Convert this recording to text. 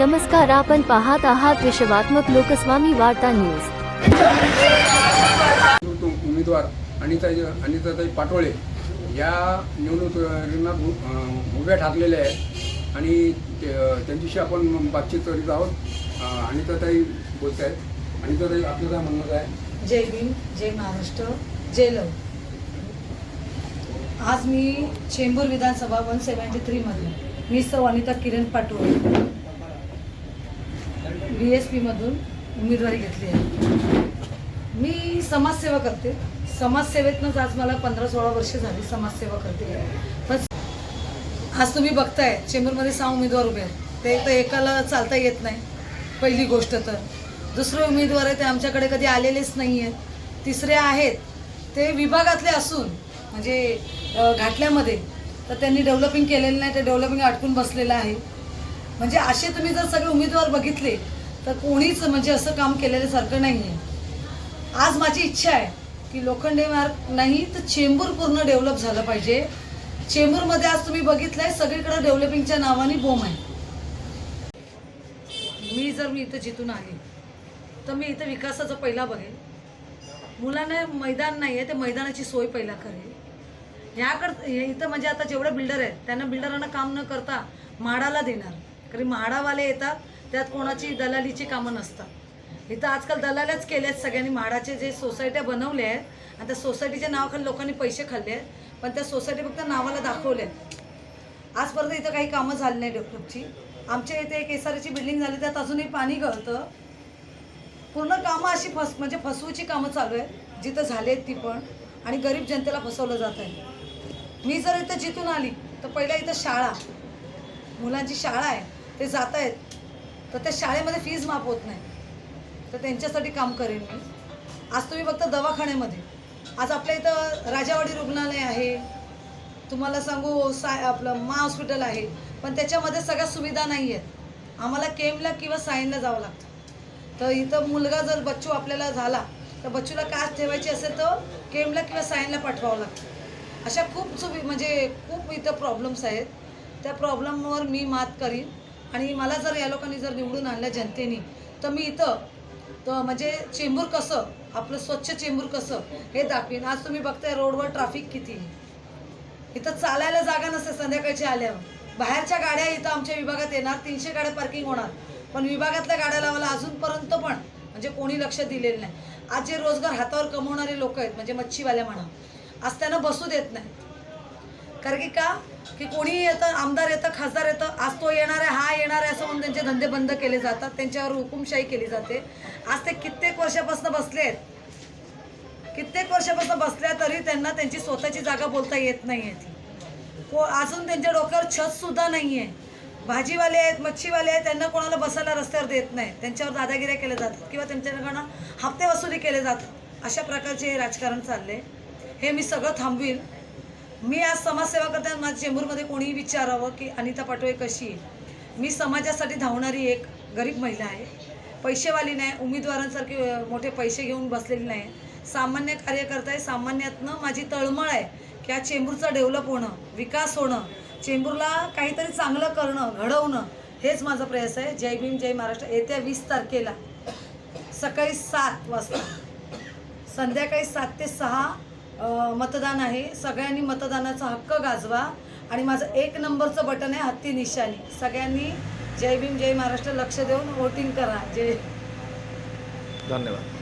नमस्कार आपण पाहत आहात विश्वात्मक लोकस्वामी वार्ता न्यूज. उमेदवार अनिताई अनिताताई पाटोळे या निवडणूक रिंगणात उभ्या ठाकलेल्या आहेत आणि त्यांच्याशी आपण बातचीत करीत आहोत. अनिताताई बोलत आहेत अनिताताई आपलं काय म्हणणं आहे जय भीम जय महाराष्ट्र जय लव. आज मी चेंबूर विधानसभा वन सेवन्टी थ्रीमधून मी सौ अनिता किरण पाटोळे. बी एस पीमधून उमेदवारी घेतली आहे. मी समाजसेवा करते. समाजसेवेतनंच आज मला पंधरा सोळा वर्ष झाली समाजसेवा करते. पण आज तुम्ही बघताय चेंबूरमध्ये सहा उमेदवार उभे आहेत. ते तर एकाला चालता येत नाही पहिली गोष्ट तर. दुसरे उमेदवार आहे ते आमच्याकडे कधी आलेलेच नाही आहेत तिसरे आहेत ते विभागातले असून म्हणजे घाटल्यामध्ये तर त्यांनी डेव्हलपिंग केलेलं नाही ते डेव्हलपिंग अडकून बसलेलं आहे. म्हणजे असे तुम्ही जर सगळे उमेदवार बघितले तर कोणीच म्हणजे असं काम केलेल्यासारखं नाही आहे आज माझी इच्छा आहे की लोखंडे मार्ग नाही तर चेंबूर पूर्ण डेव्हलप झालं पाहिजे. चेंबूरमध्ये आज तुम्ही बघितलं आहे सगळीकडे डेव्हलपिंगच्या नावाने बोम आहे. मी जर मी इथं जिथून आले तर मी इथं विकासाचं पहिला बघेल. मुलांना मैदान नाही आहे ते मैदानाची सोय पहिला करेल. ह्याकडं इथं म्हणजे आता जेवढे बिल्डर आहेत त्यांना बिल्डरांना काम न करता माडाला देणार. कारण म्हाडावाले येतात त्यात कोणाची दलालीची कामं नसतात. इथं आजकाल दलाल्याच केल्या आहेत सगळ्यांनी म्हाडाचे जे सोसायट्या बनवल्या आहेत आणि त्या सोसायटीच्या नावाखाली लोकांनी पैसे खाल्ले आहेत पण त्या सोसायटी फक्त नावाला दाखवल्या आहेत. आजपर्यंत इथं काही कामं झाली नाही डेव्हलपची आमच्या इथे एक एस बिल्डिंग झाली त्यात अजूनही पाणी गळतं. पूर्ण कामं अशी फस म्हणजे फसवूची कामं चालू आहेत जिथं झाली आहेत ती पण आणि गरीब जनतेला फसवलं जात आहे. मी जर इथं जिथून आली तर पहिल्या इथं शाळा. मुलांची शाळा आहे. ते जात आहेत. तर त्या शाळेमध्ये फीज माफ होत नाही. तर त्यांच्यासाठी काम करेन मी. आज तुम्ही फक्त दवाखान्यामध्ये. आज आपल्या इथं राजावाडी रुग्णालय आहे. तुम्हाला सांगू साय आपलं मा हॉस्पिटल आहे. पण त्याच्यामध्ये सगळ्या सुविधा नाही आहेत आम्हाला केमला किंवा सायनला जावं लागतं. तर इथं मुलगा जर बच्चू आपल्याला झाला तर बच्चूला काच ठेवायची असेल तर केमला किंवा सायनला पाठवावं लागतं. अशा खूप सुवि म्हणजे खूप इथं प्रॉब्लेम्स आहेत. त्या प्रॉब्लेमवर मी मात करीन. आणि मला जर या लोकांनी जर निवडून आणलं जनतेने तर मी इथं तर म्हणजे चेंबूर कसं आपलं स्वच्छ चेंबूर कसं हे दाखवीन. आज तुम्ही बघताय रोडवर ट्रॅफिक किती. इथं चालायला जागा नसते संध्याकाळची आल्यावर. बाहेरच्या गाड्या इथं आमच्या विभागात येणार तीनशे गाड्या पार्किंग होणार. पण विभागातल्या गाड्या लावायला अजूनपर्यंत पण म्हणजे कोणी लक्ष दिलेलं नाही. आज जे रोजगार हातावर कमवणारे लोक आहेत म्हणजे मच्छीवाल्या म्हणा आज त्यांना बसू देत नाही. कारण की का? की कोणी येतं आमदार येतं खासदार येतं आज तो येणार आहे हा येणार आहे असं म्हणून त्यांचे धंदे बंद केले जातात त्यांच्यावर हुकुमशाही केली जाते. आज ते कित्येक वर्षापासून बसले आहेत. कित्येक वर्षापासून बसल्या तरी त्यांना त्यांची स्वतःची जागा बोलता येत नाही आहे ती. को अजून त्यांच्या डोक्यावर छतसुद्धा नाही आहे भाजीवाले आहेत मच्छीवाले आहेत त्यांना कोणाला बसायला रस्त्यावर देत नाही. त्यांच्यावर दादागिऱ्या केल्या जातात किंवा त्यांच्याकडनं हप्ते वसुली केले जातात. अशा प्रकारचे हे राजकारण चालले हे मी सगळं थांबवील मी आज समाजसेवा करताना माझ्या चेंबूरमध्ये कोणीही विचारावं की अनिता पाटोळे कशी आहे? मी समाजासाठी धावणारी एक गरीब महिला आहे. पैसेवाली नाही उमेदवारांसारखे मोठे पैसे घेऊन बसलेली नाही. सामान्य कार्यकर्ता आहे सामान्यातनं माझी तळमळ आहे की आज चेंबूरचं डेव्हलप होणं विकास होणं चेंबूरला काहीतरी चांगलं करणं घडवणं हेच माझा प्रयास आहे. जय भीम जय महाराष्ट्र. येत्या वीस तारखेला सकाळी सात वाजता संध्याकाळी सात ते सहा मतदान आहे. सगळ्यांनी मतदानाचा हक्क गाजवा. आणि माझं एक नंबरचं बटन आहे हत्ती निशाणी. सगळ्यांनी जय भीम जय महाराष्ट्र लक्ष देऊन वोटिंग करा. जय. धन्यवाद.